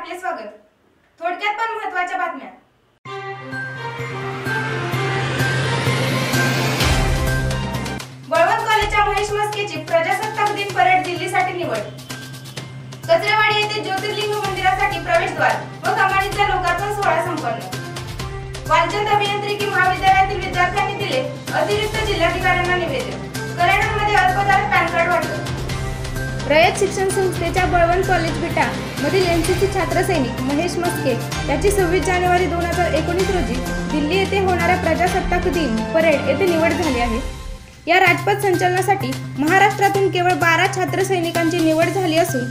आपले स्वागत. थोडक्यात पण महत्त्वाच्या बातम्या. बळवंत कॉलेजच्या महेश मस्केची प्रजासत्ताक दिन परेड दिल्लीसाठी निवड. कचरेवाडी येथे ज्योतिर्लिंग मंदिरासाठी प्रवेशद्वार व कमानीचा लोकार्पण सोहळा संपन्न. वालचंद अभियांत्रिकी महाविद्यालयातील विद्यार्थ्यांनी दिले अतिरिक्त जिल्हाधिकाऱ्यांना निवेदन. करंडमध्ये अल्पदार पॅन कार्ड वाटप. रयत शिक्षण संस्थेच्या बळवंत कॉलेज बिटा मधील एन सी सी छात्रसैनिक महेश मस्के याची सव्वीस जानेवारी दोन हजार एकोणीस रोजी दिल्ली येथे होणाऱ्या प्रजासत्ताक दिन परेड येथे निवड झाली आहे. या राजपथ संचलनासाठी महाराष्ट्रातून केवळ बारा छात्रसैनिकांची निवड झाली असून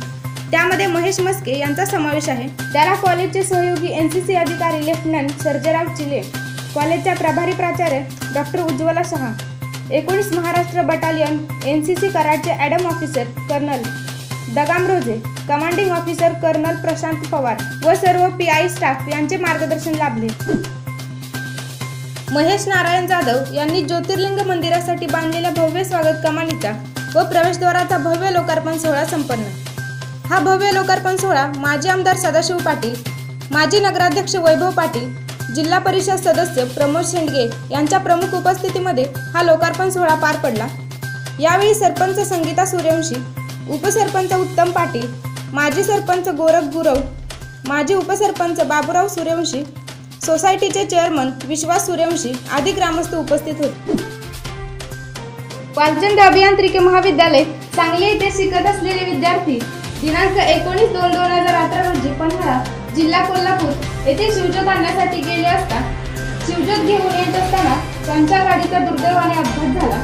त्यामध्ये महेश मस्के यांचा समावेश आहे. त्याला कॉलेजचे सहयोगी एन सी सी अधिकारी लेफ्टनंट सर्जेराव चिले कॉलेजच्या प्रभारी प्राचार्य डॉक्टर उज्ज्वला शहा एकोणीस Maharashtra battalion N C C कराडचे adm officer colonel Dagam Roje commanding officer colonel Prashant Pawar व सर्व पी आय स्टाफ यांचे मार्गदर्शन लाभले. महेश नारायण जाधव यांनी ज्योतिर्लिंग मंदिरासाठी बांधलेल्या भव्य स्वागत कमानीचा व प्रवेशद्वाराचा भव्य लोकार्पण सोहळा संपन्न. हा भव्य लोकार्पण सोहळा माजी आमदार सदाशिव पाटील माजी नगराध्यक्ष वैभव पाटील जिल्हा परिषद सदस्य प्रमोद शेंडगे यांच्या प्रमुख उपस्थितीमध्ये हा लोकार्पण सोहळा पार पडला. यावेळी सरपंच संगीता सूर्यवंशी उपसरपंच उत्तम पाटील माजी सरपंच गोरख गुरव माजी उपसरपंच बाबूराव सूर्यवंशी सोसायटीचे चेअरमन विश्वास सूर्यवंशी आदी ग्रामस्थ उपस्थित होते. वालचंद अभियांत्रिकी महाविद्यालय सांगली येथे शिकत असलेले विद्यार्थी दिनांक एकोणीस दोन दोन हजार पन्हाळा जिल्हा कोल्हापूर येथे शिवजोत आणण्यासाठी गेले असता शिवजोत घेऊन येत असताना त्यांच्या गाडीचा दुर्दैवाने अपघात झाला.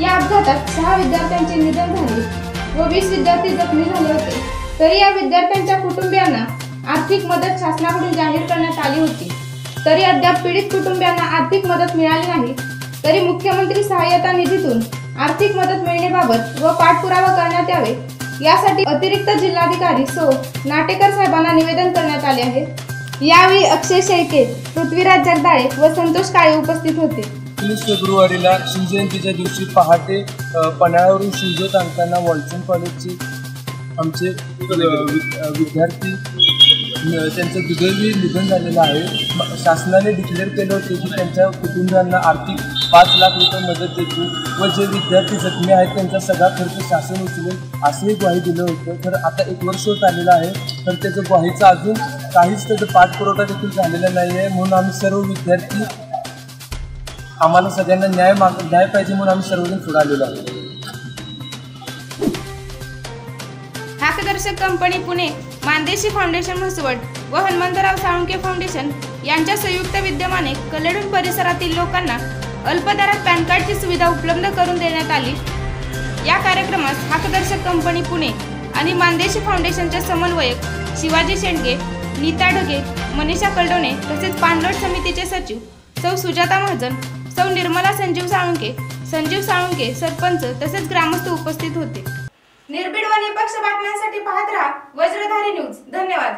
या अपघातात सहा विद्यार्थ्यांचे निधन झाले व वीस विद्यार्थी जखमी झाले होते. तरी या विद्यार्थ्यांच्या कुटुंबियांना आर्थिक मदत शासनाकडून जाहीर करण्यात आली होती. तरी अद्याप पीडित कुटुंबियांना आर्थिक मदत मिळाली नाही. तरी मुख्यमंत्री सहाय्यता निधीतून आर्थिक मदत मिळण्याबाबत व पाठपुरावा करण्यात यावे यासाठी अतिरिक्त जिल्हाधिकारी सो नाटेकर साहेबांना निवेदन करण्यात आले आहे. यावेळी अक्षय शेळके पृथ्वीराज जगदाळे व संतोष काळे उपस्थित होते. एकोणीस फेब्रुवारीला शिवजयंतीच्या दिवशी पहाटे अ, पन्हाळ्यावरून शिवजोत आणताना वॉल्सन कॉलेजचे आमचे वि- विद्यार्थी त्यांचं दुर्दैवी निधन झालेलं आहे. शासनाने डिक्लेअर केलं होते की त्यांच्या कुटुंबियांना आर्थिक पाच लाख रुपये मदत देतील व जे विद्यार्थी जखमी आहेत त्यांचा सगळा खर्च शासन उचलेल असंही ग्वाही दिलं होतं. तर आता एक वर्ष होत आलेलं आहे तर त्याचं ग्वाहीचा अजून काहीच त्याचा पाठपुरवठा देखील झालेला नाही आहे म्हणून आम्ही सर्व विद्यार्थी आम्हाला सगळ्यांना न्याय माग न्याय पाहिजे म्हणून आम्ही सर्वजण पुढे आलेलो आहोत. हाकदर्शक कंपनी पुणे मानदेशी फाउंडेशन म्हसवड व हनुमंतराव साळुंके फाउंडेशन यांच्या संयुक्त विद्यमाने कलेडून परिसरातील लोकांना अल्पदरात पॅन कार्डची सुविधा उपलब्ध करून देण्यात आली. या कार्यक्रमास हाकदर्शक कंपनी पुणे आणि मानदेशी फाउंडेशनच्या समन्वयक शिवाजी शेंडगे नीता ढगे मनीषा कलडोणे तसेच पाणलोट समितीचे सचिव सौ सुजाता महाजन सौ निर्मला संजीव साळुंके संजीव साळुंके सरपंच तसेच ग्रामस्थ उपस्थित होते. निर्भीड व निपक्ष बातम्यांसाठी पाहत राहा वज्रधारी न्यूज. धन्यवाद.